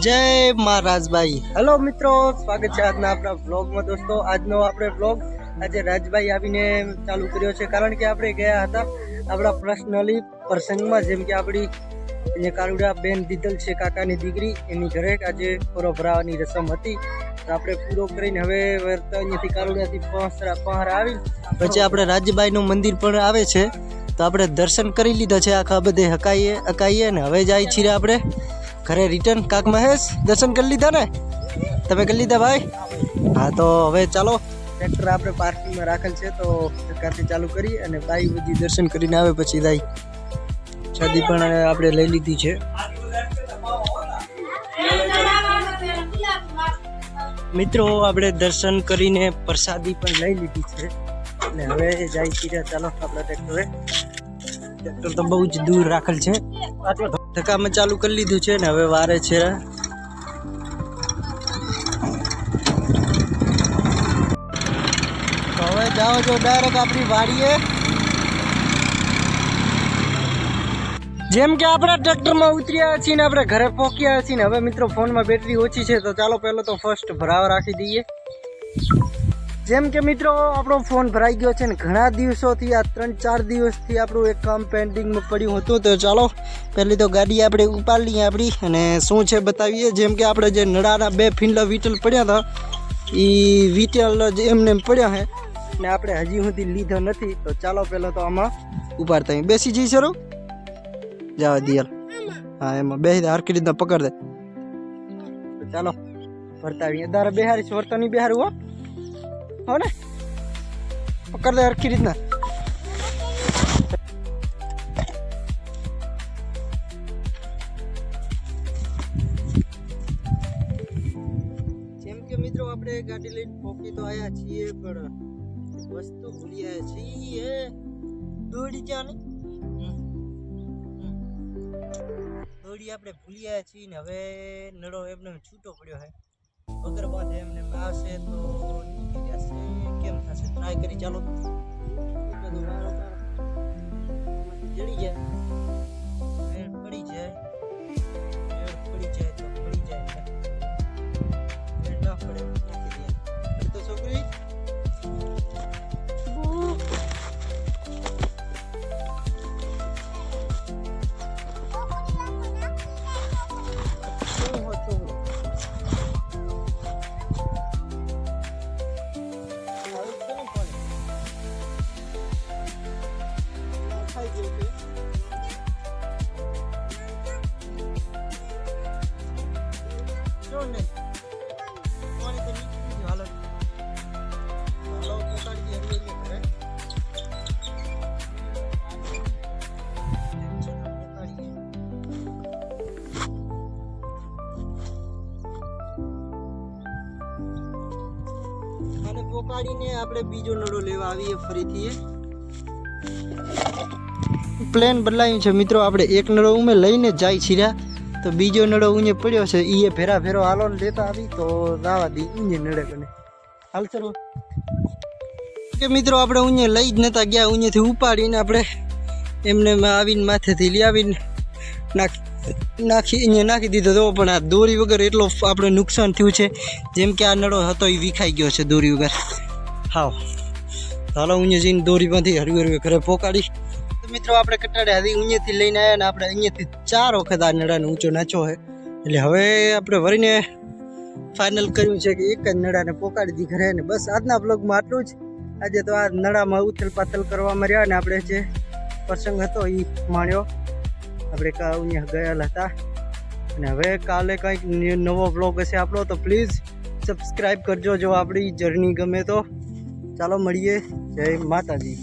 જય મહારાજભાઈ. હેલો મિત્રો, સ્વાગત છે આજના આપણા વ્લોગમાં દોસ્તો. આજનો આપણે વ્લોગ આજે રાજભાઈ આવીને ચાલુ કર્યો છે. કારણ કે આપણે ગયા હતા આપણા પર્સનલી પ્રસંગમાં જેમ કે આપણી જે કારુડા બેન દીધલ છે, કાકાની દીકરી, એની ઘરે આજે પૂરો ભરાવાની રસમ હતી. તો આપણે પૂરો કરીને હવે અહીંયાથી કારુડાથી પહોંચરા પહાર આવી. પછી આપણે રાજભાઈનું મંદિર પણ આવે છે. તો આપણે દર્શન કરી લીધા છે આખા બધે હકાઈએ હકાઈએ ને હવે જાય છીએ આપણે. ઘરે રિટર્ન કાક મહેશ દર્શન કરી લીધા ને? તમે કરી લીધા ભાઈ? હા, તો હવે ચાલો. ટ્રેક્ટર આપણે પાર્કિંગમાં રાખેલ છે, તો સરકારથી ચાલુ કરી અને બાઈ બધી દર્શન કરીને આવે પછી જાય. શાદી પણ આપણે લઈ લીધી છે. મિત્રો, આપણે દર્શન કરીને પ્રસાદી પણ લઈ લીધી છે. અને હવે જાય છીએ ચાલો, આપણા ટ્રેક્ટરે ટ્રેક્ટર તો બહુ જ દૂર રાખેલ છે. ધક્કામાં ચાલુ કરી લીધું છે ને, હવે વારે છે. હવે જાઓ છો ડાયરેક્ટ આપણી વાડીએ. જેમ કે આપણે ટ્રેક્ટરમાં ઉતર્યા છીએ ને, આપણે ઘરે પહોંચ્યા છીએ ને, હવે મિત્રો ફોનમાં બેટરી ઓછી છે, તો ચાલો પહેલો તો ફર્સ્ટ ભરાવા રાખી દઈએ. જેમ કે મિત્રો, આપણો ફોન ભરાઈ ગયો છે ને ઘણા દિવસોથી, આ ત્રણ ચાર દિવસથી આપણું એક કામ પેન્ડિંગમાં પડ્યું હતું. તો ચાલો, પહેલી તો ગાડી આપણે ઉપાડી આપણી અને શું છે બતાવીએ. જેમ કે આપણે જે નળાના બે ફીંડલા વીટલ પડ્યા હતા એ વીટલ એમને એમ પડ્યા હે ને આપણે હજી સુધી લીધો નથી. તો ચાલો પહેલાં તો આમાં ઉપાડતા. બેસી જઈ સરો જાવ દિયલ હા, એમાં બેસી દે રીતના પકડ દે. ચાલો ભરતા આવીએ. તારે બેહારી છે વર્તો હો. હો ને પકડ દે હરખી રીતના જેમ કે મિત્રો આપણે ગાડી લઈને પોકી તો આવ્યા છીએ, પણ વસ્તુ ભૂલી આવ્યા છીએ દોડી ચાલે દોડી આપણે ભૂલી આવ્યા છીએ ને હવે નડો એમને છૂટો પડ્યો છે વગર બાંધે એમને આવશે તો કેમ થશે? ટ્રાય કરી ચાલો. ખાઈ ગયું છે. શું નહીં? પાણી તો નીકળી ગયું, હાલો. હાલો, પોતાની જે હરવી હરવી કરે. અને પોકાડીને આપણે બીજો નળો લેવા આવીએ ફરીથી પ્લેન બદલાયું છે. મિત્રો, આપણે એક નળો ઉમે લઈને જાય છીરા, તો બીજો નળો ઊંચે પડ્યો છે. એ ભેરા ભેરો હાલો લેતા આવી, તો લાવા દી ઊંચે નળે કને હાલ ચલો. કે મિત્રો, આપણે ઊંચે લઈ જ નહોતા ગયા ઊંચેથી ઉપાડીને આપણે એમને આવીને માથેથી લઈ આવીને નાખી નાખી, અહીંયા નાખી દીધો. હતો પણ આ દોરી વગર એટલો આપણે નુકસાન થયું છે. જેમ કે આ નળો હતો એ વિખાઈ ગયો છે દોરી વગર. હાવ. હાલો ઊંચે જઈને દોરીમાંથી હળવી હળવી ઘરે પોકાડી. મિત્રો, આપણે કટાડે હતી અહીંયાથી લઈને આવ્યા ને આપણે અહીંયાથી ચાર વખત આ નડાને ઊંચો નાચો છે એટલે હવે આપણે વળીને ફાઇનલ કર્યું છે કે એક જ નડાને પોકાડી દી ઘરે ને બસ આજના બ્લોગમાં આટલું જ. આજે તો આ નડામાં ઉથલ પાથલ કરવામાં રહ્યા ને આપણે જે પ્રસંગ હતો એ માણ્યો. આપણે અહીંયા ગયેલા હતા. અને હવે કાલે કંઈક નવો બ્લોગ હશે આપણો, તો પ્લીઝ સબસ્ક્રાઈબ કરજો જો આપણી જર્ની ગમે તો. ચાલો મળીએ. જય માતાજી.